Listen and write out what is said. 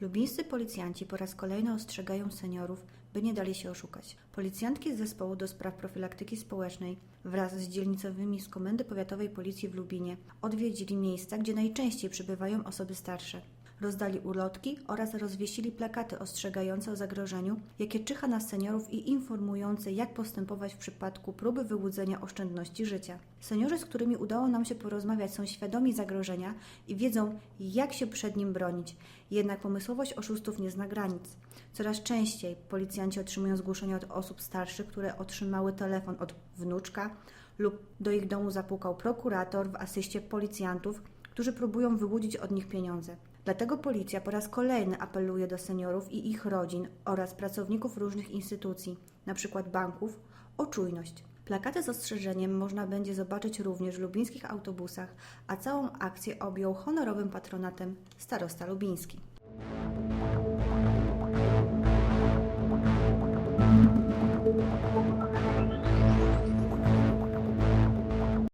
Lubińscy policjanci po raz kolejny ostrzegają seniorów, by nie dali się oszukać. Policjantki z zespołu do spraw profilaktyki społecznej wraz z dzielnicowymi z Komendy Powiatowej Policji w Lubinie odwiedzili miejsca, gdzie najczęściej przybywają osoby starsze. Rozdali ulotki oraz rozwiesili plakaty ostrzegające o zagrożeniu, jakie czyha na seniorów i informujące, jak postępować w przypadku próby wyłudzenia oszczędności życia. Seniorzy, z którymi udało nam się porozmawiać, są świadomi zagrożenia i wiedzą, jak się przed nim bronić. Jednak pomysłowość oszustów nie zna granic. Coraz częściej policjanci otrzymują zgłoszenia od osób starszych, które otrzymały telefon od wnuczka lub do ich domu zapukał prokurator w asyście policjantów, którzy próbują wyłudzić od nich pieniądze. Dlatego policja po raz kolejny apeluje do seniorów i ich rodzin oraz pracowników różnych instytucji, np. banków, o czujność. Plakaty z ostrzeżeniem można będzie zobaczyć również w lubińskich autobusach, a całą akcję objął honorowym patronatem starosta lubiński. Thank